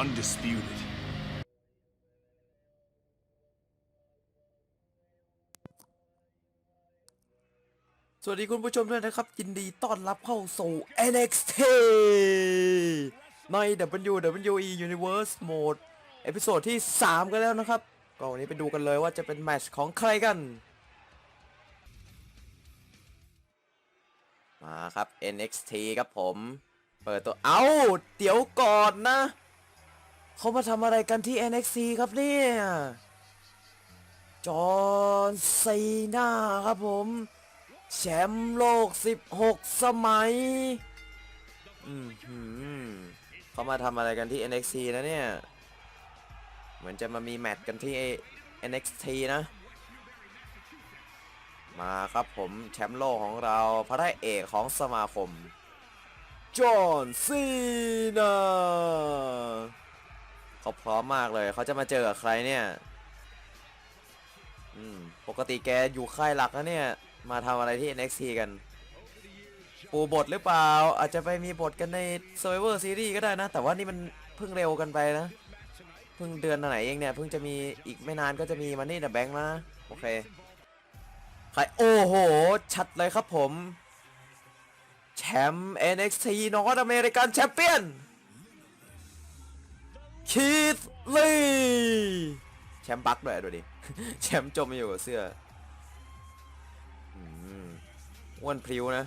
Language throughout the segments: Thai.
undisputed. สวัสดีคุณผู้ชมด้วยนะครับ ยินดีต้อนรับเข้าสู่ NXT ใน WWE Universe Mode เอพิโซดที่ 3 กันแล้วนะครับ ก็วันนี้ไปดูกันเลยว่าจะเป็นแมตช์ของใครกัน มาครับ NXT ครับผม เปิดตัว เอ้า เดี๋ยวก่อนนะ เขามาทำอะไรกันที่ NXT ครับเนี่ย จอห์นซีนาครับผม แชมป์โลก 16 สมัยอืมหืมเขามาทำอะไรกันที่ NXT นะเนี่ย เหมือนจะมามีแมตช์กันที่ NXT นะ มาครับผมแชมป์โลกของเราพระเอกของสมาคม จอห์นซีนา เขาพร้อมมากเลย เขาจะมาเจอกับใครเนี่ย อืม ปกติแกอยู่ค่ายหลักนะเนี่ย มาทำอะไรที่ NXT กัน ปูบทหรือเปล่า อาจจะไปมีบทกันใน Survivor Series ก็ได้นะ แต่ว่านี่มันเพิ่งเร็วกันไปนะ เพิ่งเดือนไหนเองเนี่ย เพิ่งจะมีอีกไม่นานก็จะมีมันนี่เดอะแบงค์นะ โอเค ใคร โอ้โห ชัดเลยครับผม แชมป์ NXT North American Champion คีธลีแชมป์บักด้วยดูดิ แชมป์จมอยู่กับเสื้ออ้วนพริ้วนะ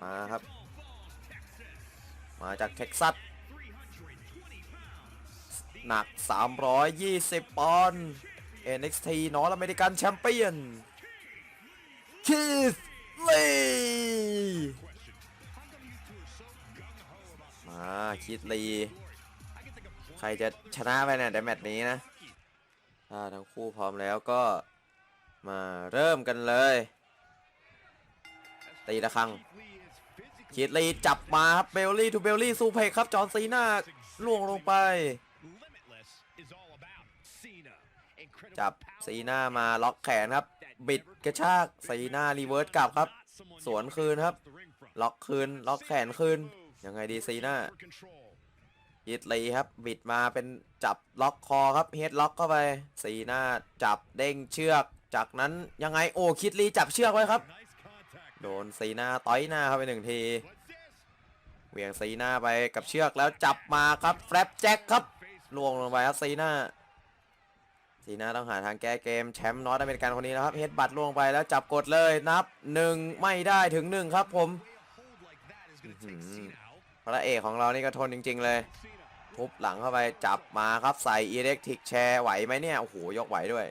มาครับ มาจากเท็กซัส หนัก 320 ปอนด์ NXT นอร์ t อเมริกันแชมเปี้ยนคีธลีมาคีธลี ใครจะชนะไปเนี่ยในแมตช์นี้นะถ้าทั้งคู่พร้อมแล้วก็มาเริ่มกันเลย ตีละครังคีดลีจับมาครับเบลลี่ทูเบลลี่ซูเพกครับ จอห์นซีน่าล่วงลงไป จับซีน่ามาล็อกแขนครับ บิดกระชากซีน่ารีเวิร์สกลับครับ สวนคืนครับ ล็อกคืน ล็อกแขนคืน ยังไงดีซีน่า ยิดลีครับบิดมาเป็นจับล็อกคอครับเฮดล็อกเข้าไป สีหน้าจับเด้งเชือก จากนั้นยังไงโอ้คิดลีจับเชือกไว้ครับ โดนสีหน้าต่อยหน้าเข้าไปหนึ่งทีเหวี่ยงสีหน้าไปกับเชือกแล้วจับมาครับแฟลปแจ็คครับล่วงลงไปครับสีหน้าสีหน้าต้องหาทางแก้เกมแชมป์นอตอเมริกันคนนี้นะครับเฮดบัตล่วงไปแล้วจับกดเลยนับหนึ่งไม่ได้ถึงหนึ่งครับผมพระเอกของเรานี่ก็ทนจริง ๆ เลย ทุบหลังเข้าไปจับมาครับใส่อิเล็กทริกแชร์ไหวไหมเนี่ย โอ้โห ยกไหวด้วย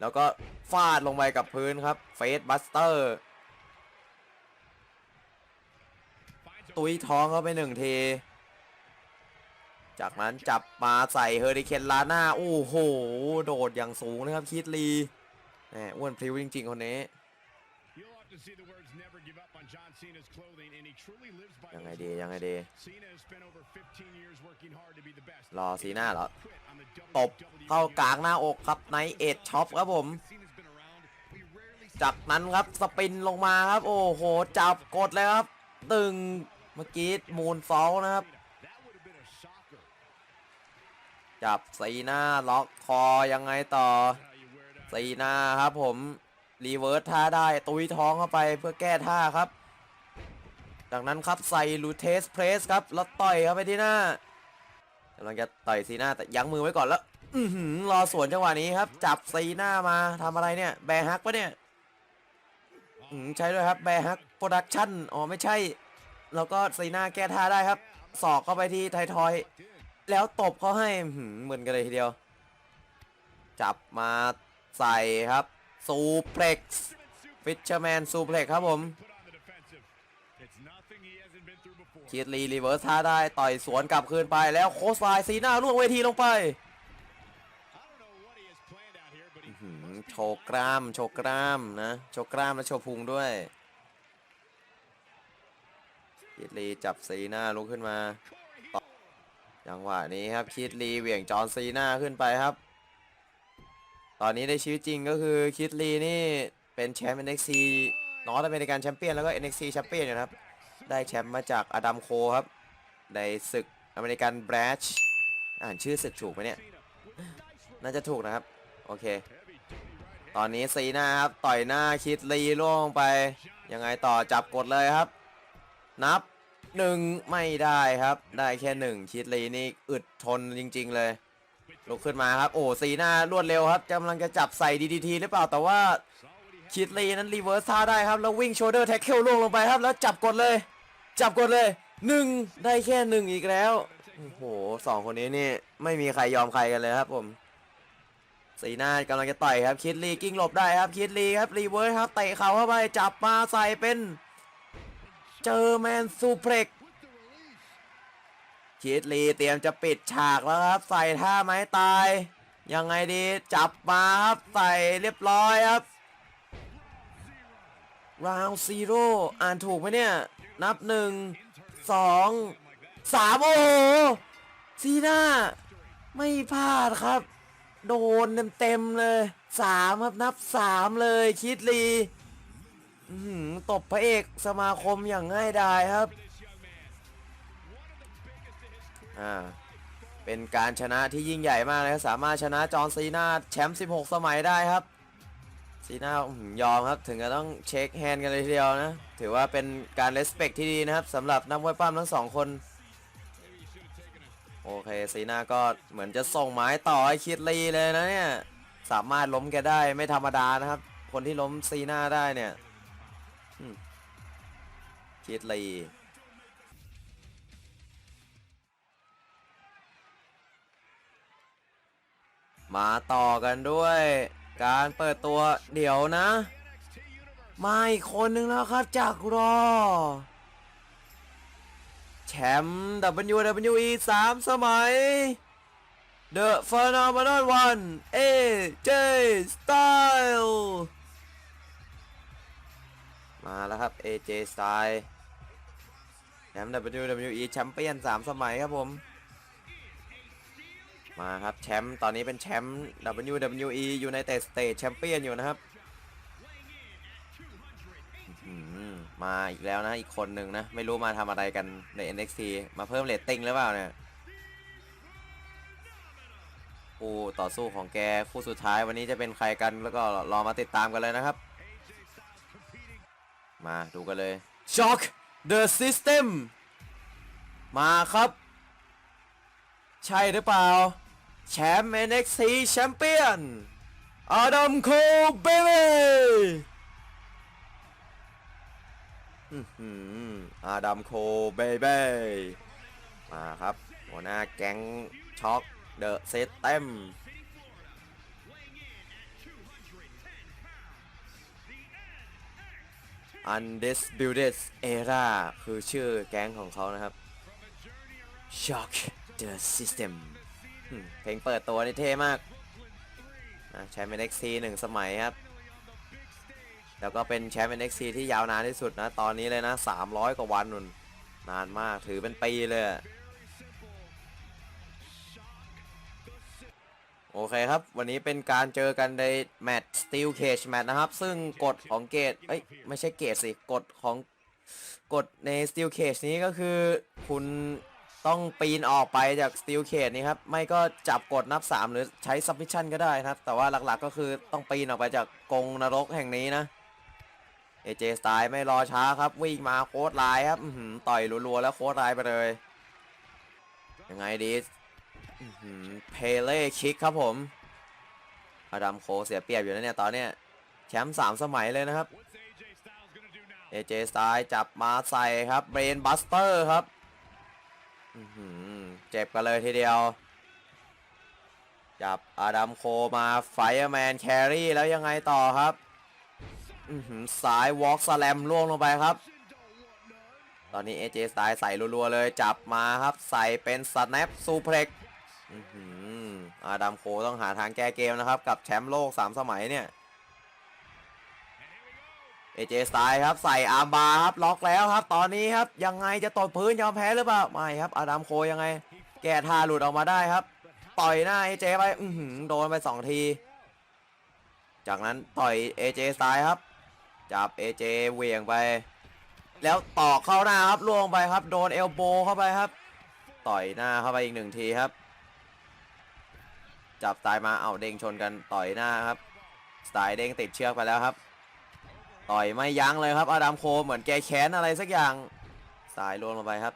แล้วก็ฟาดลงไปกับพื้นครับเฟสบัสเตอร์ตุยท้องเข้าไปหนึ่งทีจากนั้นจับมาใส่เฮอริเคนลาน่า โอ้โห โดดอย่างสูงนะครับคิดลีแหมอ้วนพริ้วจริง ๆ คนนี้ ยังไงดียังไงดีรอซีหน้าเหรอ ตบเข้ากลางหน้าอกครับในเอ็ดช็อปครับผม จากนั้นครับสปินลงมาครับ โอ้โห จับกดเลยครับ ตึงเมื่อกี้มูนฟอลนะครับ จับซีหน้าล็อกคอยังไงต่อซีหน้าครับผม รีเวิร์สท่าได้ตุยท้องเข้าไปเพื่อแก้ท่าครับ จากนั้นครับใส่ลูเทสเพรสครับแล้วต่อยเข้าไปที่หน้ากำลังจะต่อยซีหน้าแต่ยั้งมือไว้ก่อนแล้วอือหือรอสวนจังหวะนี้ครับ จับซีหน้ามาทำอะไรเนี่ย แบฮักปะเนี่ยใช่ด้วยครับแบฮักโปรดักชั่นอ๋อไม่ใช่ แล้วก็ซีหน้าแก้ท่าได้ครับ สอกเข้าไปที่ไททอย แล้วตบเขาให้เหมือนกันเลยทีเดียว จับมาใส่ครับ ซูเพล็กซ์ฟิชเชอร์แมนซูเพล็กครับผมคีดลีรีเวิร์สท่าได้ ต่อยสวนกลับคืนไปแล้วโคสไลน์ซีหน้าล่วงเวทีลงไปโชว์กล้ามโชว์กล้ามนะ โชว์กล้ามและโชว์พุงด้วยคีดลีจับซีหน้าลุกขึ้นมาต่อจังหวะนี้ครับคีดลีเหวี่ยงจอนซีหน้าขึ้นไปครับ อนนี้ในชีวิตจริงก็คือคิดลีนี่เป็นแชมป์ NXT นอร์ t อเมริกันแชมเปี้ยนแล้วก็ NXT แชมเปี้ยนอยู่นะครับ ได้แชมป์มาจากอดัมโคครับ ในศึกอเมริกันแบรชอ่านชื่อศึกถูกไหมเนี่ย น่าจะถูกนะครับ โอเค ตอนนี้ซีนาครับ ต่อยหน้าคิดลีล่วงลงไป ยังไงต่อจับกดเลยครับ นับหนึ่งไม่ได้ครับ ได้แค่หนึ่งคิดลีนี่อึดทนจริง ๆ เลย ลุกขึ้นมาครับ โอ้ซีหน้ารวดเร็วครับกำลังจะจับใส่ดีทีหรือเปล่าแต่ว่าคิดลีนั้นรีเวิร์สท่าได้ครับ แล้ววิ่งโชเดอร์แท็กเกิลล่วงลงไปครับ แล้วจับกดเลย จับกดเลยหนึ่งได้แค่หนึ่งอีกแล้วโอ้โหสองคนนี้นี่ไม่มีใครยอมใครกันเลยครับผมสีหน้ากำลังจะต่อยครับคิดลีกิ้งหลบได้ครับคิดลีครับรีเวิร์สครับเตะเข่าเข้าไปจับมาใส่เป็น เจอแมนซูเพล็ก คิดลีเตรียมจะปิดฉากแล้วครับ ใส่ท่าไม้ตาย ยังไงดีจับมาครับ ใส่เรียบร้อยครับราวซีโร่อ่านถูกไหมเนี่ย นับหนึ่งสองสามโอ้โหซีน้าไม่พลาดครับ โดนเต็มๆเลยสามครับนับสามเลยคิดลีหือตบพระเอกสมาคมอย่างง่ายดายครับ อ่าเป็นการชนะที่ยิ่งใหญ่มากเลยครับสามารถชนะจอห์นซีนาแชมป์ 16 สมัยได้ครับ ซีนายอมครับ ถึงจะต้องเช็คแฮนด์กันเลยทีเดียวนะ ถือว่าเป็นการเลสเ c กที่ดีนะครับสำหรับนักมวยปั้มทั้งสองคน โอเค ซีนาก็เหมือนจะส่งไม้ต่อให้คิดลีเลยนะเนี่ย สามารถล้มแกได้ไม่ธรรมดานะครับ คนที่ล้มซีนาได้เนี่ยคิดลี มาต่อกันด้วย การเปิดตัวเดี๋ยวนะ มาอีกคนนึงแล้วครับจากรอ แชมป์ WWE 3สมัย The Phenomenal One AJ Style มาแล้วครับ AJ Style แชมป์ WWE แชมเปี้ยน3สมัยครับผม มาครับแชมป์ตอนนี้เป็นแชมป์ WWE United States Champion อยู่นะครับมมาอีกแล้วนะอีกคนหนึ่งนะ ไม่รู้มาทำอะไรกันใน NXT มาเพิ่มเรตติ้งหรือเปล่าเนี่ยคู่ต่อสู้ของแกคู่สุดท้ายวันนี้จะเป็นใครกันแล้วก็รอมาติดตามกันเลยนะครับ มาดูกันเลย Shock the System มาครับ ใช่หรือเปล่า แชมป์ NXT แชมเปี้ยนอดัมโคเบเบอาดัมโคเบเบ้มาครับ หัวหน้าแก๊งช็อกเดอะเซตเต็มอัน d i s p u t e d Era คือชื่อแก๊งของเขานะครับ Shock the System อืม เพลงเปิดตัวนี่เท่มากนะใช้เป็น XC หนึ่งสมัยครับ แล้วก็เป็นแชมป์ NXT ที่ยาวนานที่สุดนะ ตอนนี้เลยนะ 300 กว่าวันนุ่น นานมากถือเป็นปีเลย โอเคครับ วันนี้เป็นการเจอกันในแมตช์ Steel Cage Match นะครับ ซึ่งกฎของเกตเอ้ย ไม่ใช่เกตสิ กฎของกฎใน Steel Cage นี้ก็คือคุณ ต้องปีนออกไปจาก Steel Cage นี้ครับ ไม่ก็จับกดนับ 3 หรือใช้ Submission ก็ได้ครับ แต่ว่าหลักๆก็คือต้องปีนออกไปจากกรงนรกแห่งนี้นะเอเจสไตล์ไม่รอช้าครับ วิ่งมาโค้ดลน์ครับต่อยรัวๆแล้วโค้ดลน์ไปเลย ยังไงดีเพเล่คิกครับผมอดัมโคเสียเปรียบอยู่นะเนี่ยตอนเนี้ยแชมป์สามสมัยเลยนะครับเอเจสไตล์จับมาใส่ครับเบรนบัสเตอร์ครับ เจ็บกันเลยทีเดียว จับอาดัมโคมาไฟแมนแครี่แล้วยังไงต่อครับสายวอล์กสแลมล่วงลงไปครับ ตอนนี้ AJ สไตล์ใส่รัวๆเลย จับมาครับใส่เป็นสแนปซูเพล็กอาดัมโคต้องหาทางแก้เกมนะครับ กับแชมป์โลก 3 สมัยเนี่ย AJ สไตล์ครับใส่อาร์มบาร์ครับล็อกแล้วครับ ตอนนี้ครับยังไงจะตกพื้นยอมแพ้หรือเปล่าไม่ครับอาดัมโคยังไง แก้ท่าหลุดออกมาได้ครับ ต่อยหน้า AJ ไปอื้อหือโดนไป 2 ที จากนั้นต่อย AJ สไตล์ครับ จับ AJ เหวี่ยงไป แล้วตอกเข้าหน้าครับล่วงไปครับ โดนเอลโบเข้าไปครับ ต่อยหน้าเข้าไปอีกหนึ่งทีครับ จับสไตล์มาเอาเด้งชนกันต่อยหน้าครับสไตล์เด้งติดเชือกไปแล้วครับ ต่อยไม่ยั้งเลยครับ อาดัมโคเหมือนแกแค้นอะไรสักอย่าง สายลวงลงไปครับ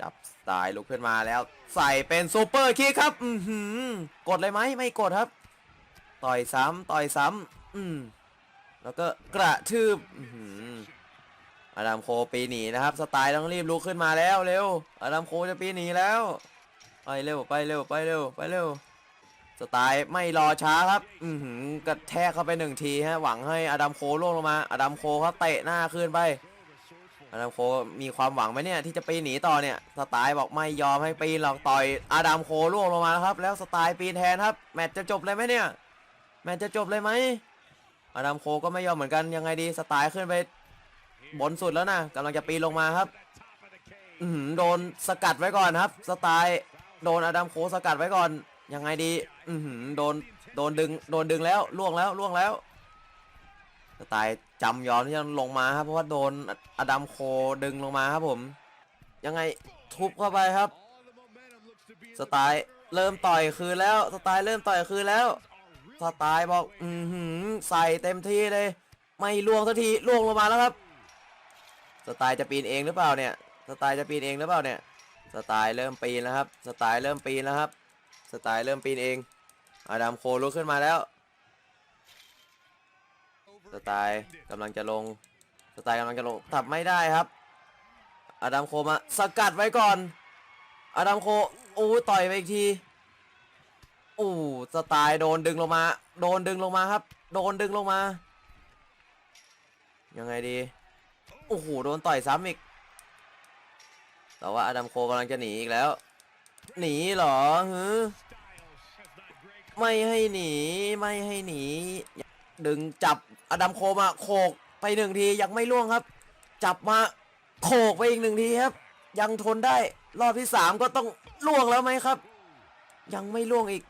จับสายลุกขึ้นมาแล้ว ใส่เป็นซูเปอร์คิกครับอือหือกดเลยไหมไม่กดครับ ต่อยซ้ำต่อยซ้ำอืมแล้วก็กระทืบอื้อหืออดัมโคปีหนีนะครับ สไตล์ต้องรีบลุกขึ้นมาแล้วเร็ว อาดัมโคจะปีหนีแล้ว ไปเร็วไปเร็วไปเร็วไปเร็ว สไตล์ไม่รอช้าครับ อืกระแทกเข้าไปหนึ่งทีฮะ หวังให้อดัมโคล่วงลงมา อดัมโคครับเตะหน้าขึ้นไป อดัมโคมีความหวังไหมเนี่ย ที่จะปีนหนีต่อเนี่ย สไตล์บอกไม่ยอมให้ปีนหรอกต่อย อดัมโคล่วงลงมาแล้วครับ แล้วสไตล์ปีนแทนครับ แมตช์จะจบเลยไหมเนี่ย แมตช์จะจบเลยไหม อดัมโคก็ไม่ยอมเหมือนกัน ยังไงดี สไตล์ขึ้นไป บนสุดแล้วนะกำลังจะปีนลงมาครับ อืโดนสกัดไว้ก่อนครับ สไตล์โดนอดัมโคสกัดไว้ก่อน ยังไงดี อือหือโดน โดนดึง โดนดึงแล้ว ล่วงแล้ว ล่วงแล้วสไตล์จำยอมที่จะลงมาครับ เพราะว่าโดนอดัมโคดึงลงมาครับผม ยังไงทุบเข้าไปครับ สไตล์เริ่มต่อยคืนแล้ว สไตล์เริ่มต่อยคืนแล้ว สไตล์บอก อือหือใส่เต็มที่เลย ไม่ล่วงสักที ล่วงลงมาแล้วครับ สไตล์จะปีนเองหรือเปล่าเนี่ย สไตล์จะปีนเองหรือเปล่าเนี่ย สไตล์เริ่มปีนแล้วครับ สไตล์เริ่มปีนแล้วครับ สไตล์เริ่มปีนเองอดัมโคลุกขึ้นมาแล้ว สไตล์กำลังจะลง สไตล์กำลังจะลงทับไม่ได้ครับอดัมโคมาสกัดไว้ก่อนอดัมโคโอ้ต่อยไปอีกทีโอ้สไตล์โดนดึงลงมา โดนดึงลงมาครับ โดนดึงลงมา ยังไงดีโอ้โหโดนต่อยซ้ำอีกแต่ว่าอดัมโคกำลังจะหนีอีกแล้ว หนีเหรอฮึไม่ให้หนี ไม่ให้หนี ดึงจับอดัมโคมาโขกไปหนึ่งทียังไม่ล่วงครับ จับมาโขกไปอีกหนึ่งทีครับ ยังทนได้รอบที่สามก็ต้องล่วงแล้วไหมครับ ยังไม่ล่วงอีก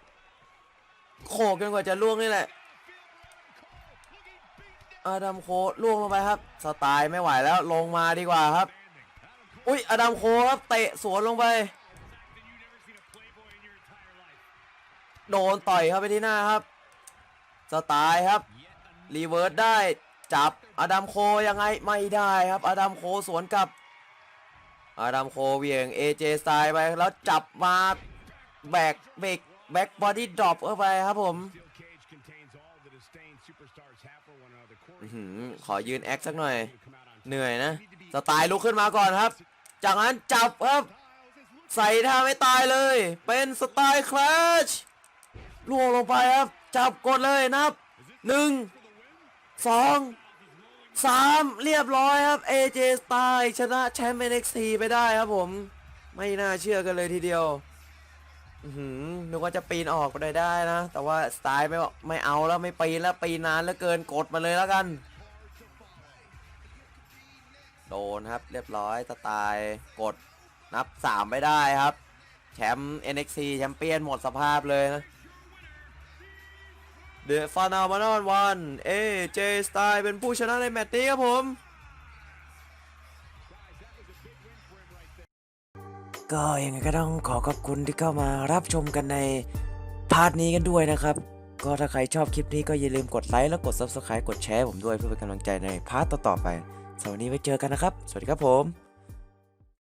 โขกจนกว่าจะล่วงนี่แหละอดัมโคล่วงลงไปครับ สไตล์ไม่ไหวแล้วลงมาดีกว่าครับ อุ้ยอดัมโคครับเตะสวนลงไป โดนต่อยเข้าไปที่หน้าครับสไตล์ครับรีเวิร์สได้จับอดัมโคยังไงไม่ได้ครับอดัมโคสวนกลับอดัมโคเวียงเอเจสไตล์ไปแล้วจับมาแบกเบรกแบ็กบอดี้ดรอปเข้าไปครับผมขอยืนแอคสักหน่อย เหนื่อยนะ สไตล์ลุกขึ้นมาก่อนครับ จากนั้นจับครับ ใส่ท่าไม่ตายเลย เป็นสไตล์คลาช ล่วงลงไปครับ จับกดเลยนับหนึ่งสองสามเรียบร้อยครับ AJ Style ชนะแชมป์ NXT ไปได้ครับผม ไม่น่าเชื่อกันเลยทีเดียวหือนึกว่าจะปีนออกไปได้ได้นะ แต่ว่าสไตล์ไม่บอกไม่เอาแล้วไม่ปีนแล้วปีนนานแล้วเกินกดมาเลยแล้วกัน โดนครับเรียบร้อยสไตล์กดนับ 3 ไม่ได้ครับ แชมป์ NXT แชมเปี้ยนหมดสภาพเลยนะ The Phenomenon One AJ Style เป็นผู้ชนะในแมตช์นี้ครับผมก็ยังไงก็ต้องขอขอบคุณที่เข้ามารับชมกันในพาร์ทนี้กันด้วยนะครับ ก็ถ้าใครชอบคลิปนี้ก็อย่าลืมกดไลค์แล้วกด Subscribe กดแชร์ผมด้วยเพื่อเป็นกำลังใจในพาร์ทต่อๆไปสำหรับวันนี้ไว้เจอกันนะครับ สวัสดีครับผม